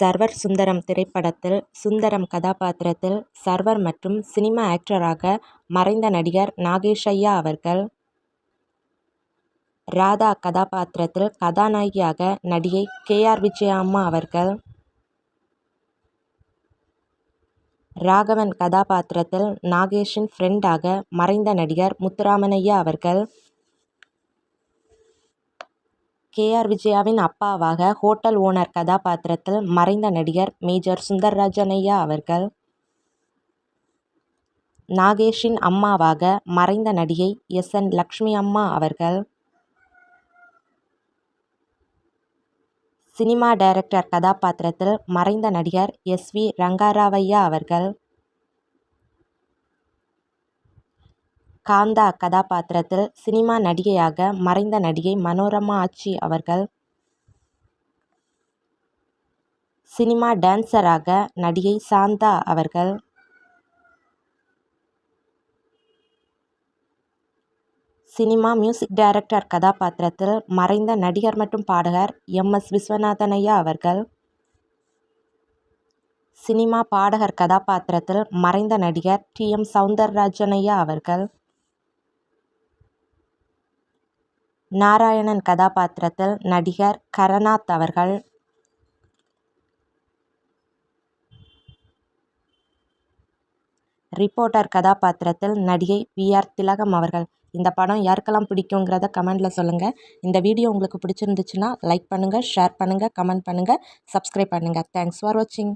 Server Sundaram திரைப்படத்தில் சுந்தரம் கதாபாத்திரத்தில் server மற்றும் சினிமா ஆக்டராக மறைந்த நடிகர் நாகேஷ்-ஐயா அவர்கள். ராதா கதாபாத்திரத்தில் கதாநாயகியாக நடிகை கே. ஆர். விஜயா அம்மா அவர்கள். ராகவன் கதாபாத்திரத்தில் நாகேஷின் ஃப்ரெண்டாக மறைந்த நடிகர் முத்துராமன்-ஐயா அவர்கள். கே. ஆர். விஜயாவின் அப்பாவாக ஹோட்டல் ஓனர் கதாபாத்திரத்தில் மறைந்த நடிகர் மேஜர் சுந்தர்ராஜன்-ஐயா அவர்கள். நாகேஷின் அம்மாவாக மறைந்த நடிகை எஸ். என். லக்ஷ்மி அம்மா அவர்கள். சினிமா டைரக்டர் கதாபாத்திரத்தில் மறைந்த நடிகர் எஸ். வி. ரங்கராவ்-ஐயா அவர்கள். காந்தா கதாபாத்திரத்தில் சினிமா நடிகையாக மறைந்த நடிகை மனோரமா ஆச்சி அவர்கள். சினிமா டான்சராக நடிகை சாந்தா அவர்கள். சினிமா மியூசிக் டைரக்டர் கதாபாத்திரத்தில் மறைந்த நடிகர் மற்றும் பாடகர் எம். எஸ். விஸ்வநாதன்-ஐயா அவர்கள். சினிமா பாடகர் கதாபாத்திரத்தில் மறைந்த நடிகர் டி. எம். சௌந்தர்ராஜன்-ஐயா அவர்கள். நாராயணன் கதாபாத்திரத்தில் நடிகர் கரணாத் அவர்கள். ரிப்போர்ட்டர் கதாபாத்திரத்தில் நடிகை வி. ஆர். திலகம் அவர்கள். இந்த படம் யாருக்கெல்லாம் பிடிக்குங்கிறத கமெண்டில் சொல்லுங்கள் இந்த வீடியோ உங்களுக்கு பிடிச்சிருந்துச்சுன்னா லைக் பண்ணுங்கள் ஷேர் பண்ணுங்கள் கமெண்ட் பண்ணுங்கள் சப்ஸ்கிரைப் பண்ணுங்கள் தேங்க்ஸ் ஃபார் வாட்சிங்.